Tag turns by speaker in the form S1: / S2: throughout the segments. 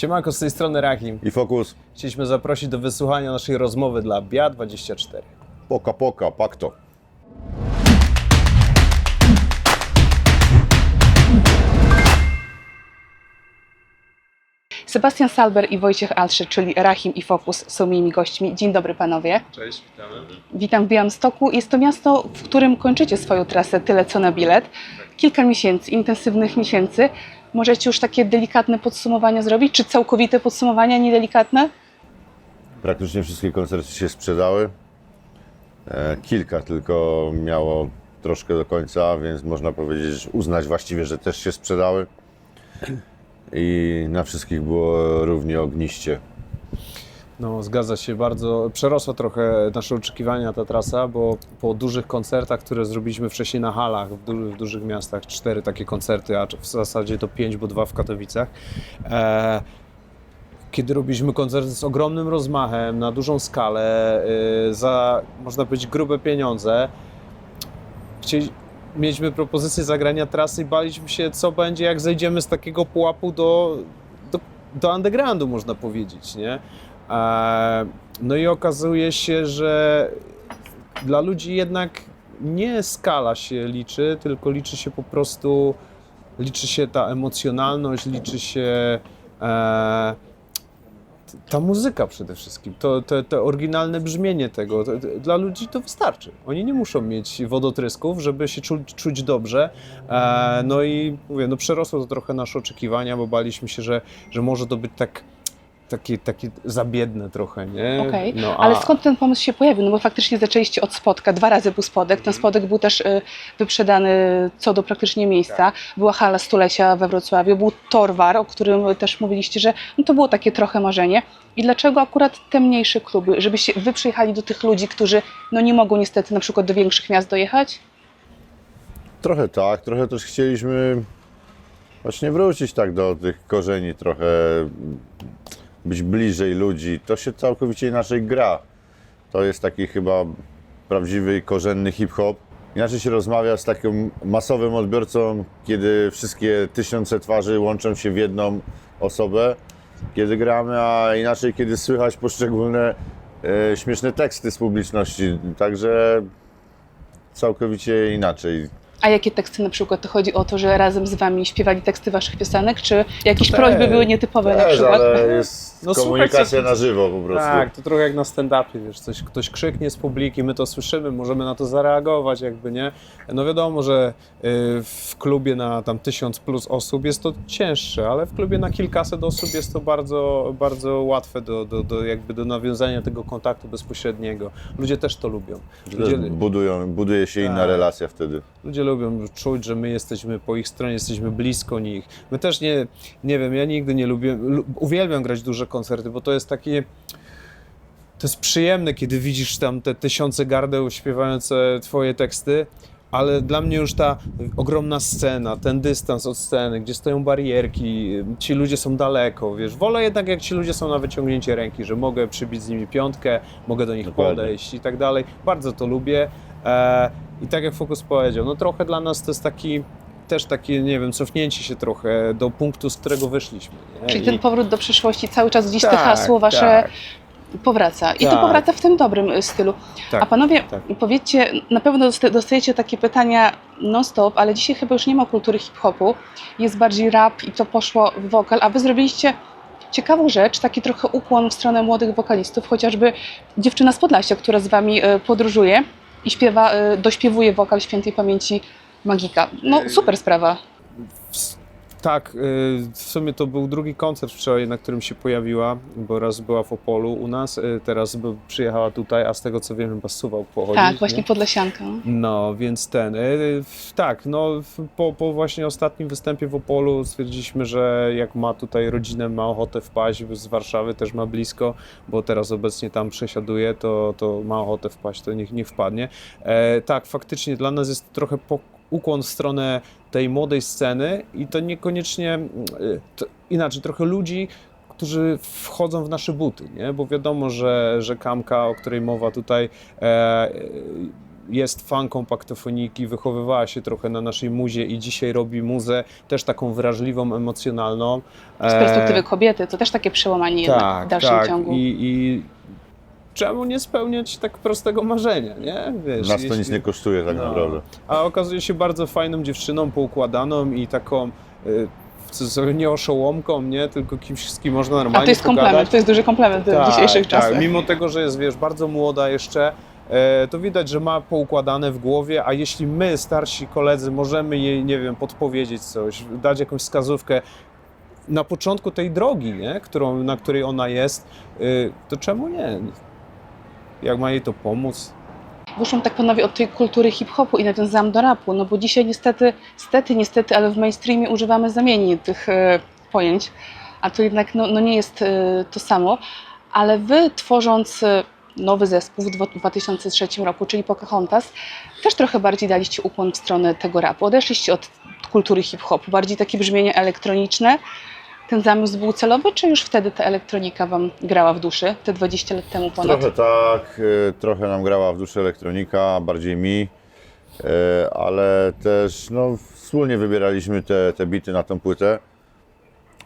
S1: Siemanko, z tej strony Rahim.
S2: I fokus
S1: Chcieliśmy zaprosić do wysłuchania naszej rozmowy dla BIA24.
S2: poka poka, pakto.
S3: Sebastian Salber i Wojciech Alszy, czyli Rahim i Fokus są moimi gośćmi. Dzień dobry panowie.
S1: Cześć, witamy.
S3: Witam w Białymstoku. Jest to miasto, w którym kończycie swoją trasę tyle co na bilet. Kilka miesięcy, intensywnych miesięcy. Możecie już takie delikatne podsumowania zrobić? Czy całkowite podsumowania, niedelikatne?
S2: Praktycznie wszystkie koncerty się sprzedały. E, kilka tylko miało troszkę do końca, więc można powiedzieć, uznać właściwie, że też się sprzedały. I na wszystkich było równie ogniście.
S1: No, zgadza się bardzo. Przerosła trochę nasze oczekiwania ta trasa, bo po dużych koncertach, które zrobiliśmy wcześniej na halach w, du- w dużych miastach, cztery takie koncerty, a w zasadzie to pięć, bo dwa w Katowicach. E, kiedy robiliśmy koncerty z ogromnym rozmachem, na dużą skalę, y, za można powiedzieć grube pieniądze, mieliśmy propozycję zagrania trasy i baliśmy się, co będzie, jak zejdziemy z takiego pułapu do, do, do undergroundu, można powiedzieć, nie? No i okazuje się, że dla ludzi jednak nie skala się liczy, tylko liczy się po prostu, liczy się ta emocjonalność, liczy się e, ta muzyka przede wszystkim, to, to, to oryginalne brzmienie tego. To, to, dla ludzi to wystarczy. Oni nie muszą mieć wodotrysków, żeby się czuć, czuć dobrze. E, no i mówię, no przerosło to trochę nasze oczekiwania, bo baliśmy się, że, że może to być tak takie, takie zabiedne trochę, nie?
S3: Okej,
S1: no,
S3: ale skąd ten pomysł się pojawił? No bo faktycznie zaczęliście od spotka, dwa razy był spodek, ten spodek był też y, wyprzedany co do praktycznie miejsca. Była hala stulecia we Wrocławiu, był Torwar, o którym też mówiliście, że no to było takie trochę marzenie. I dlaczego akurat te mniejsze kluby, żebyście wy przyjechali do tych ludzi, którzy no nie mogą niestety na przykład do większych miast dojechać?
S2: Trochę tak, trochę też chcieliśmy właśnie wrócić tak do tych korzeni, trochę być bliżej ludzi. To się całkowicie inaczej gra. To jest taki chyba prawdziwy korzenny hip-hop. Inaczej się rozmawia z takim masowym odbiorcą, kiedy wszystkie tysiące twarzy łączą się w jedną osobę, kiedy gramy, a inaczej kiedy słychać poszczególne e, śmieszne teksty z publiczności. Także całkowicie inaczej.
S3: A jakie teksty na przykład? To chodzi o to, że razem z wami śpiewali teksty waszych piosenek, czy jakieś
S1: To
S3: prośby
S1: też,
S3: były nietypowe na
S2: Też,
S3: przykład?
S2: ale jest
S1: No,
S2: komunikacja na żywo po prostu.
S1: Tak, to trochę jak na stand-upie, wiesz, coś, ktoś krzyknie z publiki, my to słyszymy, możemy na to zareagować jakby, nie? No wiadomo, że y, w klubie na tam tysiąc plus osób jest to cięższe, ale w klubie na kilkaset osób jest to bardzo, bardzo łatwe do, do, do, jakby do nawiązania tego kontaktu bezpośredniego. Ludzie też to lubią. Ludzie,
S2: Budują, buduje się inna
S1: Tak.
S2: relacja wtedy.
S1: Ludzie lubią czuć, że my jesteśmy po ich stronie, jesteśmy blisko nich. My też nie, nie wiem, ja nigdy nie lubię, lu- uwielbiam grać duże koncerty, bo to jest takie, to jest przyjemne, kiedy widzisz tam te tysiące gardeł śpiewające twoje teksty, ale dla mnie już ta ogromna scena, ten dystans od sceny, gdzie stoją barierki, ci ludzie są daleko, wiesz, wolę jednak jak ci ludzie są na wyciągnięcie ręki, że mogę przybić z nimi piątkę, mogę do nich
S2: Dokładnie.
S1: podejść i tak dalej. Bardzo to lubię. E, I tak jak Fokus powiedział, no trochę dla nas to jest taki też takie, nie wiem, cofnięcie się trochę do punktu, z którego wyszliśmy. Nie?
S3: Czyli
S1: I-
S3: ten powrót do przeszłości cały czas gdzieś te
S1: Tak,
S3: hasło wasze
S1: tak.
S3: powraca. I to
S1: Tak.
S3: powraca w tym dobrym y, stylu.
S1: Tak,
S3: A panowie,
S1: tak.
S3: powiedzcie, na pewno dosta- dostajecie takie pytania non-stop, ale dzisiaj chyba już nie ma kultury hip-hopu. Jest bardziej rap i to poszło w wokal, a wy zrobiliście ciekawą rzecz, taki trochę ukłon w stronę młodych wokalistów, chociażby dziewczyna z Podlasia, która z wami y, podróżuje i śpiewa, y, dośpiewuje wokal świętej pamięci Magika. No super sprawa.
S1: Tak, y, w sumie to był drugi koncert wczoraj, na którym się pojawiła, bo raz była w Opolu u nas, y, teraz przyjechała tutaj, a z tego co wiem, chyba z Suwałk pochodzi.
S3: Tak,
S1: nie?
S3: właśnie Podlasianka.
S1: No, więc ten, y, tak, no po, po właśnie ostatnim występie w Opolu stwierdziliśmy, że jak ma tutaj rodzinę, ma ochotę wpaść z Warszawy, też ma blisko, bo teraz obecnie tam przesiaduje, to, to ma ochotę wpaść, to niech, niech wpadnie. E, tak, faktycznie dla nas jest trochę po, ukłon w stronę tej młodej sceny i to niekoniecznie, y, to inaczej, trochę ludzi, którzy wchodzą w nasze buty, nie? bo wiadomo, że, że Kamka, o której mowa tutaj, e, jest fanką paktofoniki, wychowywała się trochę na naszej muzie i dzisiaj robi muzę też taką wrażliwą, emocjonalną.
S3: Z perspektywy kobiety to też takie przełamanie jednak w dalszym
S1: tak.
S3: ciągu.
S1: I, I czemu nie spełniać tak prostego marzenia, nie? Wiesz,
S2: Nas to nic
S1: jeśli-
S2: nie kosztuje tak
S1: No.
S2: naprawdę.
S1: A okazuje się bardzo fajną dziewczyną, poukładaną i taką y, w cudzysłowie nie oszołomką, nie? Tylko kimś, z kim można normalnie
S3: A to jest komplement,
S1: pogadać.
S3: to jest duży komplement w dzisiejszych czasach.
S1: Tak, mimo tego, że jest, wiesz, bardzo młoda jeszcze, e, to widać, że ma poukładane w głowie, a jeśli my, starsi koledzy, możemy jej, nie wiem, podpowiedzieć coś, dać jakąś wskazówkę na początku tej drogi, nie? Którą, na której ona jest, y, to czemu nie? Jak ma jej to pomóc?
S3: Wyszłam tak panowie od tej kultury hip-hopu i nawiązałam do rapu, no bo dzisiaj niestety, niestety, niestety, ale w mainstreamie używamy zamiennie tych e, pojęć, a to jednak no, no nie jest e, to samo, ale wy tworząc e, nowy zespół w dwa- 2003 roku, czyli Pocahontas, też trochę bardziej daliście ukłon w stronę tego rapu, odeszliście od kultury hip-hopu, bardziej takie brzmienie elektroniczne. Ten zamysł był celowy, czy już wtedy ta elektronika wam grała w duszy, te 20 lat temu ponad?
S2: Trochę tak, e, trochę nam grała w duszy elektronika, bardziej mi, e, ale też no, wspólnie wybieraliśmy te, te bity na tą płytę.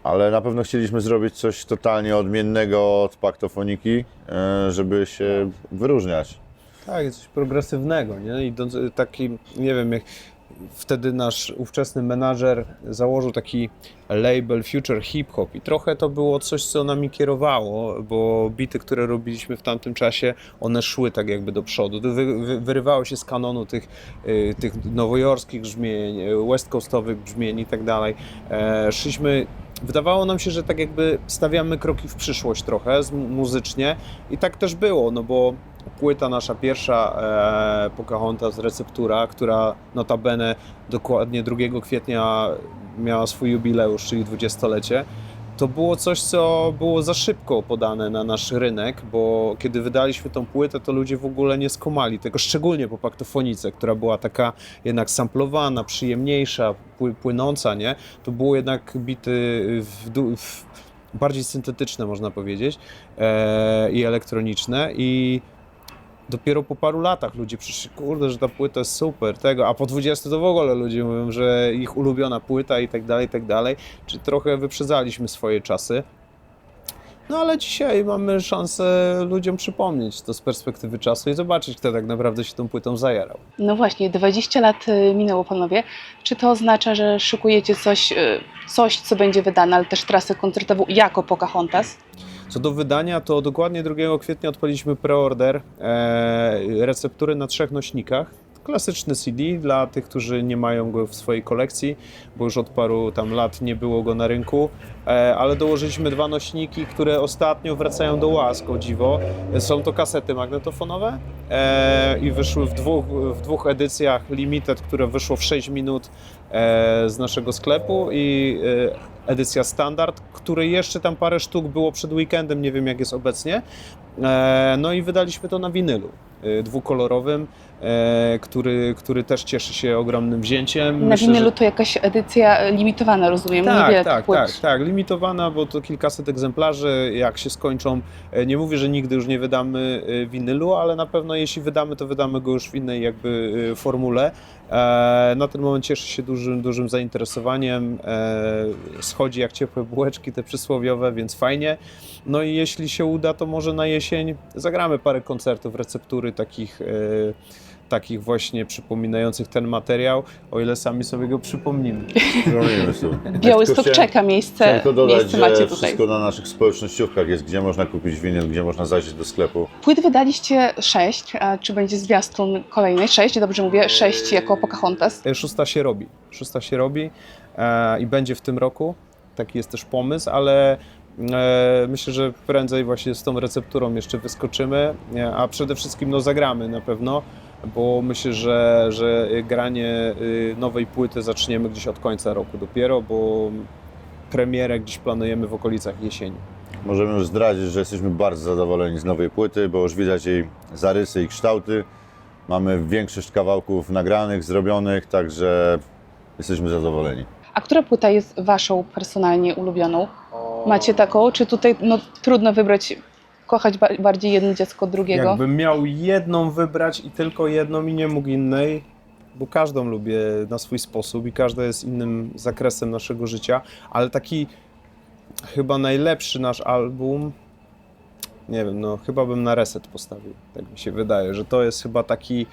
S2: Ale na pewno chcieliśmy zrobić coś totalnie odmiennego od paktofoniki, e, żeby się wyróżniać.
S1: Tak, coś progresywnego, nie? Idąc, taki, nie wiem, jak wtedy nasz ówczesny menadżer założył taki label Future Hip Hop i trochę to było coś, co nami kierowało, bo bity, które robiliśmy w tamtym czasie, one szły tak jakby do przodu, wy, wy, wyrywały się z kanonu tych, y, tych nowojorskich brzmień, west coastowych brzmień i tak dalej. E, Szliśmy Wydawało nam się, że tak jakby stawiamy kroki w przyszłość trochę muzycznie i tak też było, no bo płyta nasza pierwsza e, Pocahontas Receptura, która notabene dokładnie 2 kwietnia miała swój jubileusz, czyli 20-lecie, to było coś, co było za szybko podane na nasz rynek, bo kiedy wydaliśmy tą płytę, to ludzie w ogóle nie skomali tego, szczególnie po paktofonice, która była taka jednak samplowana, przyjemniejsza, pły, płynąca, nie? To było jednak bity w, w bardziej syntetyczne, można powiedzieć, e, i elektroniczne i dopiero po paru latach ludzie przyszli, kurde, że ta płyta jest super, tego, a po 20 to w ogóle ludzie mówią, że ich ulubiona płyta i tak dalej, i tak dalej, czyli trochę wyprzedzaliśmy swoje czasy. No ale dzisiaj mamy szansę ludziom przypomnieć to z perspektywy czasu i zobaczyć, kto tak naprawdę się tą płytą zajarał.
S3: No właśnie, 20 lat y, minęło panowie. Czy to oznacza, że szykujecie coś, y, coś co będzie wydane, ale też trasę koncertową jako Pocahontas?
S1: Co do wydania, to dokładnie 2 kwietnia odpaliliśmy preorder e, receptury na trzech nośnikach. Klasyczny CD dla tych, którzy nie mają go w swojej kolekcji, bo już od paru tam lat nie było go na rynku, e, ale dołożyliśmy dwa nośniki, które ostatnio wracają do łask, o dziwo. Są to kasety magnetofonowe e, i wyszły w dwóch, w dwóch edycjach limited, które wyszło w 6 minut z naszego sklepu i e, edycja standard, której jeszcze tam parę sztuk było przed weekendem, nie wiem jak jest obecnie. E, No i wydaliśmy to na winylu e, dwukolorowym, e, który, który też cieszy się ogromnym wzięciem.
S3: Na
S1: Myślę,
S3: winylu
S1: że-
S3: to jakaś edycja y, limitowana, rozumiem,
S1: tak,
S3: niewiele
S1: tak, tak, tak, limitowana, bo to kilkaset egzemplarzy, jak się skończą, e, nie mówię, że nigdy już nie wydamy e, winylu, ale na pewno jeśli wydamy, to wydamy go już w innej jakby e, formule. E, Na ten moment cieszy się dużym, dużym zainteresowaniem, e, schodzi jak ciepłe bułeczki te przysłowiowe, więc fajnie. No i jeśli się uda, to może na jesień zagramy parę koncertów, receptury takich, e, takich właśnie przypominających ten materiał, o ile sami sobie go przypomnimy.
S2: Zrobimy sobie.
S3: Białystok czeka, miejsce,
S2: Chciałem tylko dodać,
S3: miejsce
S2: że
S3: macie tutaj.
S2: wszystko na naszych społecznościówkach jest, gdzie można kupić winyl, gdzie można zajrzeć do sklepu.
S3: Płyt wydaliście sześć, a czy będzie zwiastun kolejnej? Sześć, dobrze mówię, sześć jako Pocahontas.
S1: E, Szósta się robi. Szósta się robi e, i będzie w tym roku. Taki jest też pomysł, ale e, myślę, że prędzej właśnie z tą recepturą jeszcze wyskoczymy, e, a przede wszystkim no, zagramy na pewno, bo myślę, że, że granie y, nowej płyty zaczniemy gdzieś od końca roku dopiero, bo premierę gdzieś planujemy w okolicach jesieni.
S2: Możemy już zdradzić, że jesteśmy bardzo zadowoleni z nowej płyty, bo już widać jej zarysy i kształty. Mamy większość kawałków nagranych, zrobionych, także jesteśmy zadowoleni.
S3: A która płyta jest waszą personalnie ulubioną? Macie taką, czy tutaj no, trudno wybrać kochać ba- bardziej jedno dziecko od drugiego?
S1: Jakbym miał jedną wybrać i tylko jedną i nie mógł innej, bo każdą lubię na swój sposób i każda jest innym zakresem naszego życia, ale taki chyba najlepszy nasz album, nie wiem, no chyba bym na reset postawił, tak mi się wydaje, że to jest chyba taki,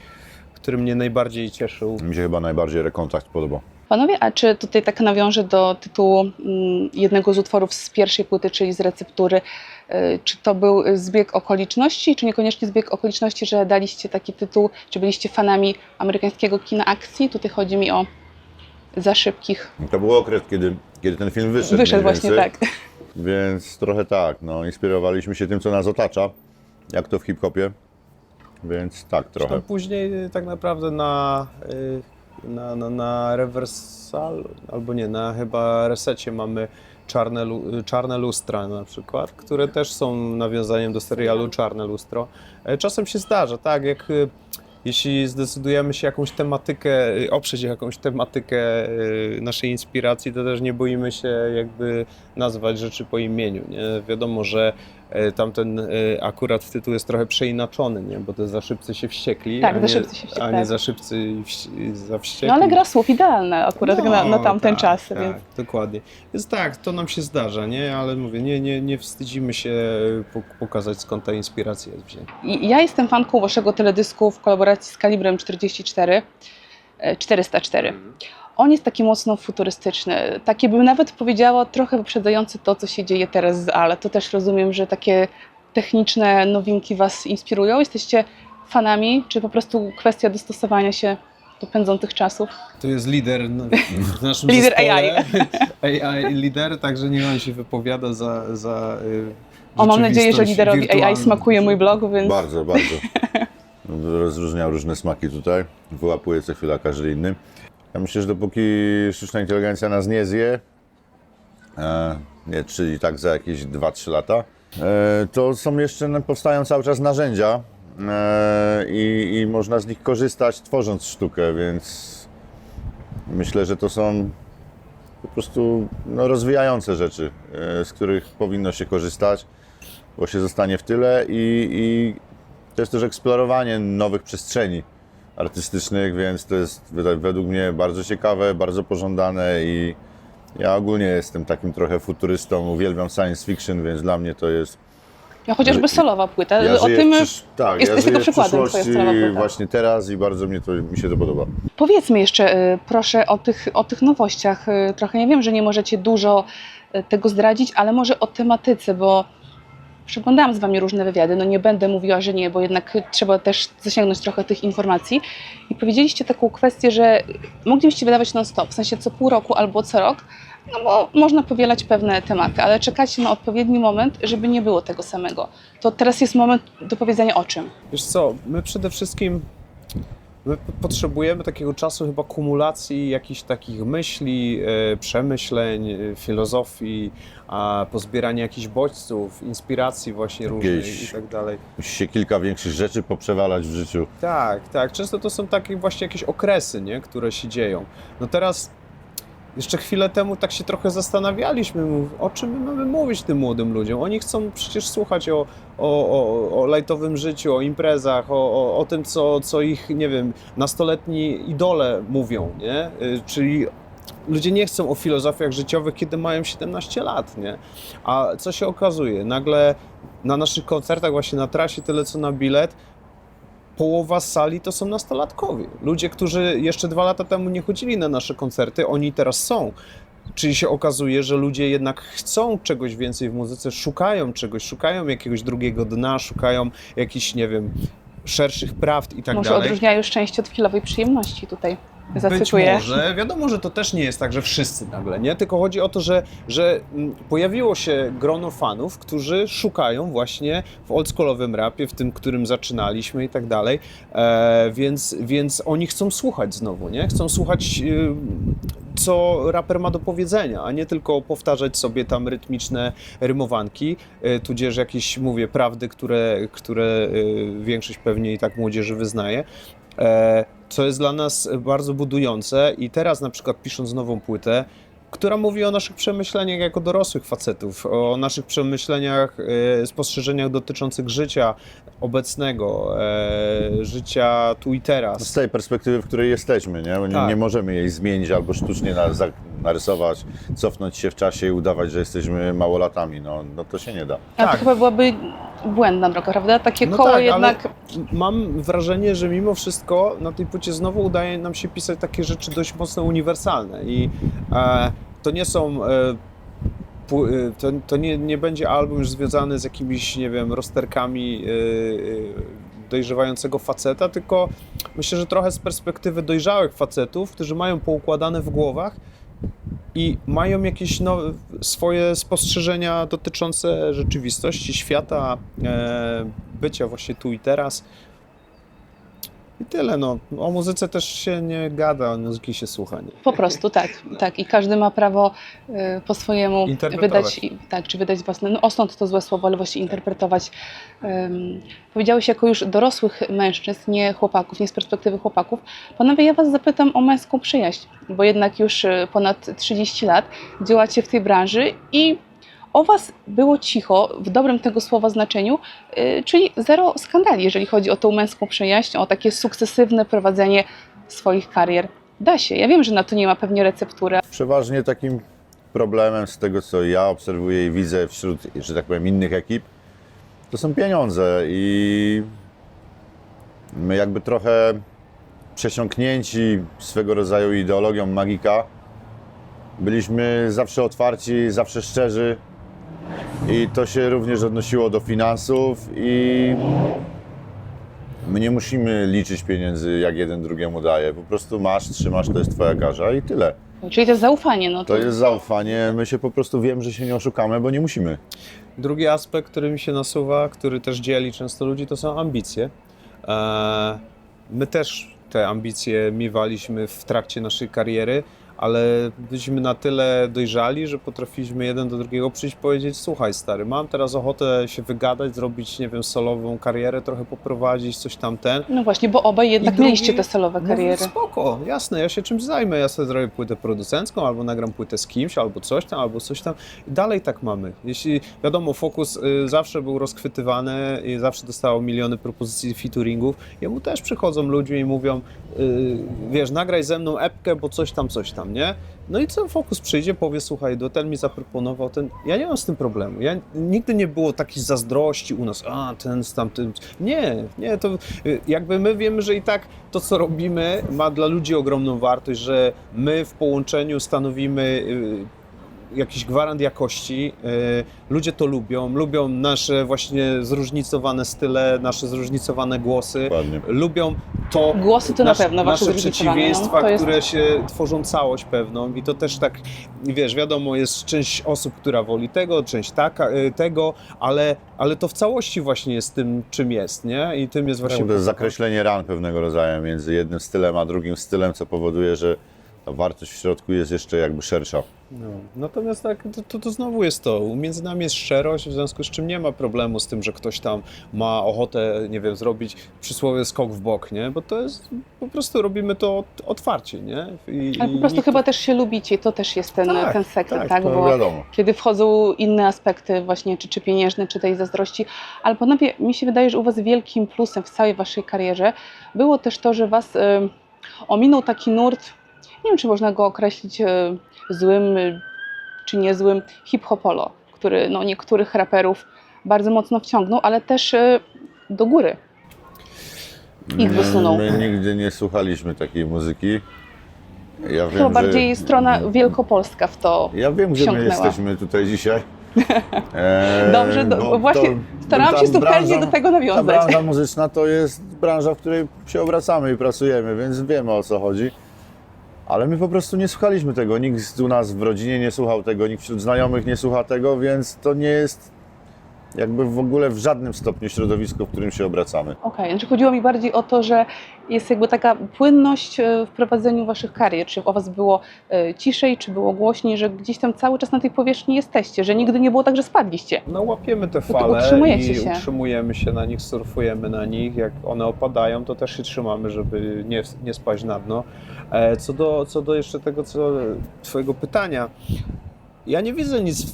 S1: który mnie najbardziej cieszył.
S2: Mi się chyba najbardziej rekontakt podoba.
S3: Panowie, a czy tutaj tak nawiążę do tytułu mm, jednego z utworów z pierwszej płyty, czyli z receptury, y, czy to był zbieg okoliczności, czy niekoniecznie zbieg okoliczności, że daliście taki tytuł, czy byliście fanami amerykańskiego kina akcji? Tutaj chodzi mi o za szybkich.
S2: To był okres, kiedy, kiedy ten film wyszedł.
S3: Wyszedł właśnie tak.
S2: Więc trochę tak, no, inspirowaliśmy się tym, co nas otacza, jak to w hip-hopie. Więc tak, trochę.
S1: Zresztą później tak naprawdę na, y, na, na, na rewersal, albo nie, na chyba resecie mamy czarne, czarne lustra na przykład, które też są nawiązaniem do serialu Czarne Lustro. E, Czasem się zdarza, tak, jak y, jeśli zdecydujemy się jakąś tematykę, y, oprzeć jakąś tematykę naszej inspiracji, to też nie boimy się jakby nazwać rzeczy po imieniu, nie? Wiadomo, że e, tamten e, akurat tytuł jest trochę przeinaczony, nie? Bo to za szybcy się wściekli,
S3: Tak,
S1: a,
S3: za
S1: nie,
S3: szybcy się wściekli,
S1: a nie
S3: tak.
S1: za szybcy za wściekli.
S3: No ale gra słów idealna akurat na, na tamten
S1: tak,
S3: czas,
S1: tak,
S3: więc
S1: dokładnie. Więc tak, to nam się zdarza, nie? Ale mówię, nie, nie, nie wstydzimy się pok- pokazać skąd ta inspiracja jest wzięta.
S3: Ja jestem fanką waszego teledysku w kolaboracji z Kalibrem 44, e, 404. On jest taki mocno futurystyczny, taki bym nawet powiedziała trochę wyprzedzający to, co się dzieje teraz z Ale. To też rozumiem, że takie techniczne nowinki was inspirują. Jesteście fanami, czy po prostu kwestia dostosowania się do pędzących czasów?
S1: To jest lider w naszym
S3: Lider
S1: zespole. AI lider, także niech on się wypowiada za, za y,
S3: O, mam nadzieję, że liderowi AI smakuje mój blog, więc
S2: Bardzo, bardzo. Rozróżniam różne smaki tutaj. Wyłapuję co chwila każdy inny. Ja myślę, że dopóki sztuczna inteligencja nas nie zje, e, nie, czyli tak za jakieś 2-3 lata, e, to są jeszcze, no, powstają cały czas narzędzia e, i, i można z nich korzystać tworząc sztukę, więc myślę, że to są po prostu no, rozwijające rzeczy, e, z których powinno się korzystać, bo się zostanie w tyle i, i to jest też eksplorowanie nowych przestrzeni artystycznych, więc to jest według mnie bardzo ciekawe, bardzo pożądane i ja ogólnie jestem takim trochę futurystą, uwielbiam science fiction, więc dla mnie to jest...
S3: ja chociażby solowa płyta.
S2: Ja
S3: o tym
S2: przysz... tak,
S3: jest-
S2: ja
S3: jest tego przykładem,
S2: właśnie teraz i bardzo mnie to, mi się to podoba.
S3: Powiedzmy jeszcze y, proszę o tych, o tych nowościach. Y, Trochę ja wiem, że nie możecie dużo y, tego zdradzić, ale może o tematyce, bo przeglądałam z Wami różne wywiady. No nie będę mówiła, że nie, bo jednak trzeba też zasięgnąć trochę tych informacji. I powiedzieliście taką kwestię, że moglibyście wydawać non-stop, w sensie co pół roku albo co rok, no bo można powielać pewne tematy, ale czekacie na odpowiedni moment, żeby nie było tego samego. To teraz jest moment do powiedzenia o czym.
S1: Wiesz co, my przede wszystkim my potrzebujemy takiego czasu chyba kumulacji jakichś takich myśli, e, przemyśleń, e, filozofii, a pozbierania jakichś bodźców, inspiracji właśnie różnych
S2: Jakieś-
S1: i tak dalej.
S2: Musi się kilka większych rzeczy poprzewalać w życiu.
S1: Tak, tak. Często to są takie właśnie jakieś okresy, nie, które się dzieją. No teraz, jeszcze chwilę temu tak się trochę zastanawialiśmy, o czym my mamy mówić tym młodym ludziom. Oni chcą przecież słuchać o, o, o, o lajtowym życiu, o imprezach, o, o, o tym, co, co ich, nie wiem, nastoletni idole mówią, nie? Y, Czyli ludzie nie chcą o filozofiach życiowych, kiedy mają 17 lat, nie? A co się okazuje? Nagle na naszych koncertach, właśnie na trasie, tyle co na bilet, połowa sali to są nastolatkowie. Ludzie, którzy jeszcze dwa lata temu nie chodzili na nasze koncerty, oni teraz są. Czyli się okazuje, że ludzie jednak chcą czegoś więcej w muzyce, szukają czegoś, szukają jakiegoś drugiego dna, szukają jakichś, nie wiem, szerszych prawd i tak
S3: Może
S1: dalej.
S3: odróżniają szczęście od chwilowej przyjemności tutaj.
S1: Być
S3: Zacytuję.
S1: może. Wiadomo, że to też nie jest tak, że wszyscy nagle, nie? Tylko chodzi o to, że, że mm, pojawiło się grono fanów, którzy szukają właśnie w oldschoolowym rapie, w tym, którym zaczynaliśmy i tak dalej. E, więc, więc oni chcą słuchać znowu, nie? Chcą słuchać, y, co raper ma do powiedzenia, a nie tylko powtarzać sobie tam rytmiczne rymowanki, y, tudzież jakieś, mówię, prawdy, które, które y, większość pewnie i tak młodzieży wyznaje. E, co jest dla nas bardzo budujące i teraz na przykład pisząc nową płytę, która mówi o naszych przemyśleniach jako dorosłych facetów, o naszych przemyśleniach, e, spostrzeżeniach dotyczących życia obecnego, e, życia tu i teraz.
S2: Z tej perspektywy, w której jesteśmy, nie? Nie,
S1: Tak.
S2: nie możemy jej zmienić albo sztucznie na, narysować, cofnąć się w czasie i udawać, że jesteśmy małolatami. No, no to się nie da.
S3: A
S1: Tak.
S3: to chyba byłaby błędna droga, prawda? Takie
S1: No
S3: koło
S1: tak, ale
S3: jednak.
S1: Mam wrażenie, że mimo wszystko na tej płycie znowu udaje nam się pisać takie rzeczy dość mocno uniwersalne i e, to nie są. E, e, to, to nie, nie będzie album już związany z jakimiś, nie wiem, rozterkami e, e, dojrzewającego faceta, tylko myślę, że trochę z perspektywy dojrzałych facetów, którzy mają poukładane w głowach i mają jakieś no, swoje spostrzeżenia dotyczące rzeczywistości, świata, e, bycia właśnie tu i teraz. I tyle, no. O muzyce też się nie gada, o muzyki się słucha. Nie?
S3: Po prostu tak, tak. I każdy ma prawo y, po swojemu wydać, i- tak, czy wydać własne, no osąd to złe słowo, ale właśnie interpretować. Um, powiedziałeś jako już dorosłych mężczyzn, nie chłopaków, nie z perspektywy chłopaków. Panowie, ja was zapytam o męską przyjaźń, bo jednak już y, ponad 30 lat działacie w tej branży i o was było cicho, w dobrym tego słowa znaczeniu, y, czyli zero skandali, jeżeli chodzi o tą męską przyjaźń, o takie sukcesywne prowadzenie swoich karier. Da się. Ja wiem, że na to nie ma pewnie receptury.
S2: Przeważnie takim problemem z tego, co ja obserwuję i widzę wśród, że tak powiem, innych ekip, to są pieniądze i my jakby trochę przesiąknięci swego rodzaju ideologią magika, byliśmy zawsze otwarci, zawsze szczerzy i to się również odnosiło do finansów i my nie musimy liczyć pieniędzy, jak jeden drugiemu daje. Po prostu masz, trzymasz, to jest twoja garza i tyle.
S3: Czyli to jest zaufanie. No
S2: To jest zaufanie, my się po prostu wiemy, że się nie oszukamy, bo nie musimy.
S1: Drugi aspekt, który mi się nasuwa, który też dzieli często ludzi, to są ambicje. E, My też te ambicje miewaliśmy w trakcie naszej kariery, ale byliśmy na tyle dojrzali, że potrafiliśmy jeden do drugiego przyjść i powiedzieć: Słuchaj, stary, mam teraz ochotę się wygadać, zrobić, nie wiem, solową karierę, trochę poprowadzić, coś tam ten.
S3: No właśnie, bo obaj jednak
S1: drugi-
S3: mieliście te solowe kariery.
S1: No, spoko, jasne, ja się czymś zajmę. Ja sobie zrobię płytę producencką, albo nagram płytę z kimś, albo coś tam, albo coś tam. I dalej tak mamy. Jeśli wiadomo, Focus y, zawsze był rozchwytywany i zawsze dostało miliony propozycji featuringów, jemu też przychodzą ludzie i mówią, y, wiesz, nagraj ze mną epkę, bo coś tam, coś tam, nie? No i co Focus przyjdzie, powie, słuchaj, do ten mi zaproponował, ten... Ja nie mam z tym problemu. Ja, nigdy nie było takiej zazdrości u nas, a ten z tamtym... Nie, nie, to y, jakby my wiemy, że i tak to, co robimy, ma dla ludzi ogromną wartość, że my w połączeniu stanowimy y, jakiś gwarant jakości. y, Ludzie to lubią, lubią nasze właśnie zróżnicowane style, nasze zróżnicowane głosy.
S2: Dokładnie.
S1: Lubią to
S3: Głosy to na
S1: nasze,
S3: pewno, wasze
S1: nasze przeciwieństwa,
S3: no, jest-
S1: które się tworzą całość pewną i to też tak, wiesz, wiadomo, jest część osób, która woli tego, część taka, y, tego, ale, ale to w całości właśnie jest tym, czym jest, nie? I tym jest właśnie...
S2: Właśnie to jest zakreślenie ran pewnego rodzaju między jednym stylem a drugim stylem, co powoduje, że ta wartość w środku jest jeszcze jakby szersza.
S1: No. Natomiast tak, to, to, to znowu jest to. Między nami jest szczerość, w związku z czym nie ma problemu z tym, że ktoś tam ma ochotę, nie wiem, zrobić przysłowie skok w bok, nie? Bo to jest, po prostu robimy to ot- otwarcie, nie? I,
S3: Ale po prostu
S1: nikt-
S3: chyba też się lubicie, to też jest ten,
S1: Tak,
S3: ten sekret, tak?
S1: tak,
S3: Bo
S2: wiadomo.
S3: kiedy wchodzą inne aspekty właśnie, czy, czy pieniężne, czy tej zazdrości. Ale panowie, mi się wydaje, że u was wielkim plusem w całej waszej karierze było też to, że was y, ominął taki nurt, nie wiem, czy można go określić y, złym y, czy niezłym, hip-hopolo, który no, niektórych raperów bardzo mocno wciągnął, ale też y, do góry. Ich wysunął.
S2: My nigdy nie słuchaliśmy takiej muzyki. Ja wiem,
S3: bardziej
S2: że...
S3: strona wielkopolska w to
S2: Ja wiem, gdzie my
S3: wsiąknęła.
S2: jesteśmy tutaj dzisiaj. E,
S3: Dobrze, do-
S2: bo
S3: właśnie
S2: to-
S3: starałam
S2: ta
S3: się subtelnie do tego
S2: Ta
S3: nawiązać.
S2: branża muzyczna to jest branża, w której się obracamy i pracujemy, więc wiemy o co chodzi. Ale my po prostu nie słuchaliśmy tego. Nikt u nas w rodzinie nie słuchał tego, nikt wśród znajomych nie słucha tego, więc to nie jest jakby w ogóle w żadnym stopniu środowisko, w którym się obracamy.
S3: Okej, znaczy chodziło mi bardziej o to, że jest jakby taka płynność e, w prowadzeniu waszych karier. Czy o was było e, ciszej, czy było głośniej, że gdzieś tam cały czas na tej powierzchni jesteście, że nigdy nie było tak, że spadliście.
S1: No łapiemy te fale i
S3: się.
S1: utrzymujemy się na nich, surfujemy na nich. Jak one opadają, to też się trzymamy, żeby nie, nie spaść na dno. E, Co do, co do jeszcze tego, co twojego pytania, ja nie widzę nic,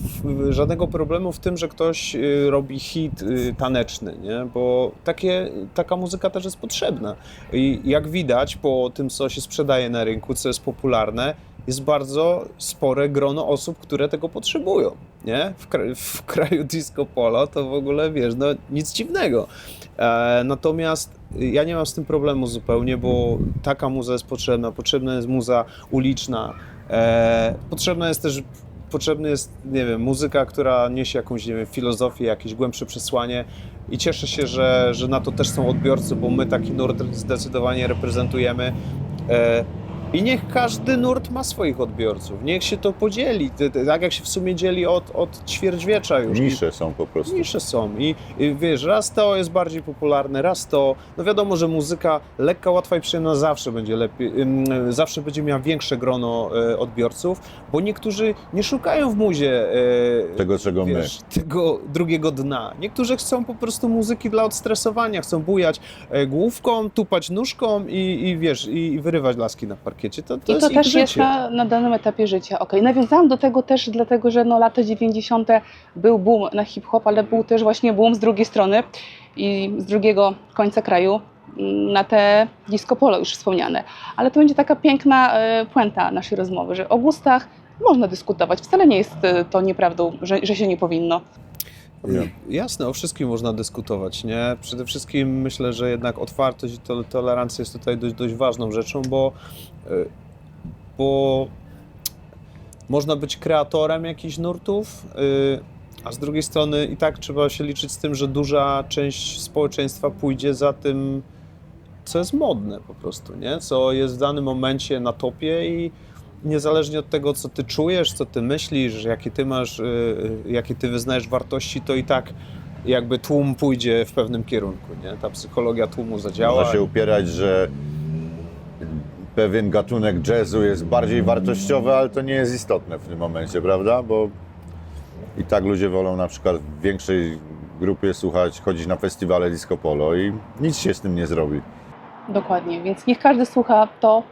S1: żadnego problemu w tym, że ktoś y, robi hit y, taneczny, nie? bo takie, taka muzyka też jest potrzebna. I jak widać po tym, co się sprzedaje na rynku, co jest popularne, jest bardzo spore grono osób, które tego potrzebują. Nie? W, kra- w kraju disco polo to w ogóle wiesz, no nic dziwnego. E, natomiast ja nie mam z tym problemu zupełnie, bo taka muza jest potrzebna. Potrzebna jest muza uliczna. E, potrzebna jest też potrzebna jest, nie wiem, muzyka, która niesie jakąś, nie wiem, filozofię, jakieś głębsze przesłanie i cieszę się, że, że na to też są odbiorcy, bo my taki nurt zdecydowanie reprezentujemy. E, I niech każdy nurt ma swoich odbiorców, niech się to podzieli, tak jak się w sumie dzieli od, od ćwierćwiecza już.
S2: Nisze są po prostu.
S1: Nisze są I, i wiesz, raz to jest bardziej popularne, raz to, no wiadomo, że muzyka lekka, łatwa i przyjemna zawsze będzie lepiej, zawsze będzie miała większe grono e, odbiorców, bo niektórzy nie szukają w muzie e,
S2: Tego, czego my.
S1: wiesz, tego drugiego dna. Niektórzy chcą po prostu muzyki dla odstresowania, chcą bujać e, główką, tupać nóżką i, i wiesz, i, i wyrywać laski na parkiecie. To, to
S3: I
S1: jest
S3: to
S1: ich
S3: też jest na, na danym etapie życia. Okej, nawiązałam do tego też dlatego, że no lata 90. był boom na hip-hop, ale był też właśnie boom z drugiej strony i z drugiego końca kraju mm, na te disco polo już wspomniane. Ale to będzie taka piękna e, puenta naszej rozmowy, że o gustach można dyskutować. Wcale nie jest e, to nieprawdą, że, że się nie powinno.
S2: Nie.
S1: Jasne, o wszystkim można dyskutować, nie? Przede wszystkim myślę, że jednak otwartość i to, tolerancja jest tutaj dość, dość ważną rzeczą, bo, y, bo można być kreatorem jakichś nurtów, y, a z drugiej strony i tak trzeba się liczyć z tym, że duża część społeczeństwa pójdzie za tym, co jest modne po prostu, nie? Co jest w danym momencie na topie i niezależnie od tego, co ty czujesz, co ty myślisz, jakie ty masz, y, y, jakie ty wyznajesz wartości, to i tak jakby tłum pójdzie w pewnym kierunku, nie? Ta psychologia tłumu zadziała.
S2: Można się upierać, że pewien gatunek jazzu jest bardziej wartościowy, ale to nie jest istotne w tym momencie, prawda? Bo i tak ludzie wolą na przykład w większej grupie słuchać, chodzić na festiwale disco polo i nic się z tym nie zrobi.
S3: Dokładnie, więc niech każdy słucha to,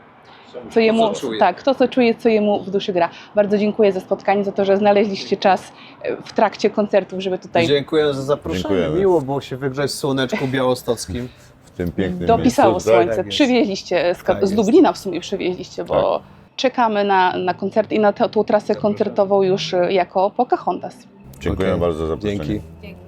S3: co jemu,
S1: czuje.
S3: tak, to co czuje, co jemu w duszy gra. Bardzo dziękuję za spotkanie, za to, że znaleźliście czas e, w trakcie koncertów, żeby tutaj
S1: Dziękuję za zaproszenie.
S2: Dziękujemy.
S1: Miło było się wygrzać w słoneczku białostockim.
S2: W tym pięknym
S3: dopisało
S2: miejscu. tak?
S3: słońce.
S1: Tak.
S3: Przywieźliście z,
S1: Tak
S3: z. Lublina w sumie przywieźliście, bo czekamy na, na koncert i na tę tą trasę koncertową już e, jako Pocahontas.
S2: Dziękuję
S1: Okej.
S2: bardzo za zaproszenie.
S1: Dzięki.
S4: Dzięki.